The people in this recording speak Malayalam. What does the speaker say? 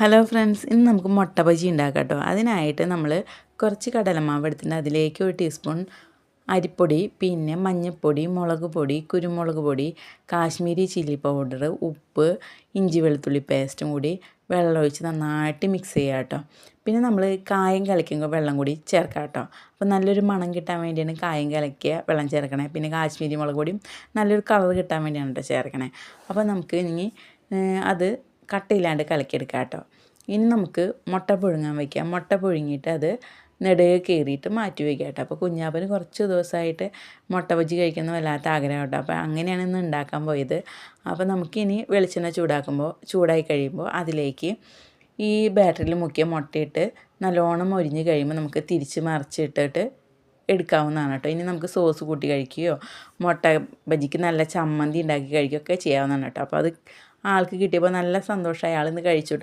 ഹലോ ഫ്രണ്ട്സ് ഇന്ന് നമുക്ക് മുട്ട ബജി ഉണ്ടാക്കാം കേട്ടോ. അതിനായിട്ട് നമ്മൾ കുറച്ച് കടലമാവ് എടുത്തിട്ട് അതിലേക്ക് ഒരു ടീസ്പൂൺ അരിപ്പൊടി പിന്നെ മഞ്ഞൾപ്പൊടി മുളക് പൊടി കുരുമുളക് പൊടി കാശ്മീരി ചില്ലി പൗഡർ ഉപ്പ് ഇഞ്ചി വെളുത്തുള്ളി പേസ്റ്റും കൂടി വെള്ളമൊഴിച്ച് നന്നായിട്ട് മിക്സ് ചെയ്യുക കേട്ടോ. പിന്നെ നമ്മൾ കായം കലക്കുമ്പോൾ വെള്ളം കൂടി ചേർക്കാം കേട്ടോ. അപ്പോൾ നല്ലൊരു മണം കിട്ടാൻ വേണ്ടിയാണ് കായം കലക്കിയ വെള്ളം ചേർക്കണേ. പിന്നെ കാശ്മീരി മുളക് പൊടിയും നല്ലൊരു കളർ കിട്ടാൻ വേണ്ടിയാണ് കേട്ടോ ചേർക്കണേ. അപ്പോൾ നമുക്ക് ഇനി അത് കട്ടയില്ലാണ്ട് കലക്കിയെടുക്കാം കേട്ടോ. ഇനി നമുക്ക് മുട്ട പുഴുങ്ങാൻ വയ്ക്കാം മുട്ട പുഴുങ്ങിയിട്ട് അത് നെടുകെ കയറിയിട്ട് മാറ്റി വയ്ക്കാം കേട്ടോ. അപ്പോൾ കുഞ്ഞാപ്പന് കുറച്ച് ദിവസമായിട്ട് മുട്ട ബജ്ജി കഴിക്കുന്ന വല്ലാത്ത ആഗ്രഹം കേട്ടോ. അപ്പോൾ അങ്ങനെയാണ് ഇന്ന് ഉണ്ടാക്കാൻ പോയത്. അപ്പോൾ നമുക്കിനി വെളിച്ചെണ്ണ ചൂടാക്കുമ്പോൾ ചൂടായി കഴിയുമ്പോൾ അതിലേക്ക് ഈ ബാറ്ററിയിൽ മുക്കിയ മുട്ടയിട്ട് നല്ലോണം ഒരിഞ്ഞ് കഴിയുമ്പോൾ നമുക്ക് തിരിച്ച് മറിച്ചിട്ടിട്ട് എടുക്കാവുന്നതാണ് കേട്ടോ. ഇനി നമുക്ക് സോസ് കൂട്ടി കഴിക്കുകയോ മുട്ട ബജിക്ക് നല്ല ചമ്മന്തി ഉണ്ടാക്കി കഴിക്കുകയൊക്കെ ചെയ്യാവുന്നതാണ് കേട്ടോ. അപ്പോൾ അത് ആൾക്ക് കിട്ടിയപ്പോൾ നല്ല സന്തോഷമായി അയാൾ ഇന്ന് കഴിച്ചു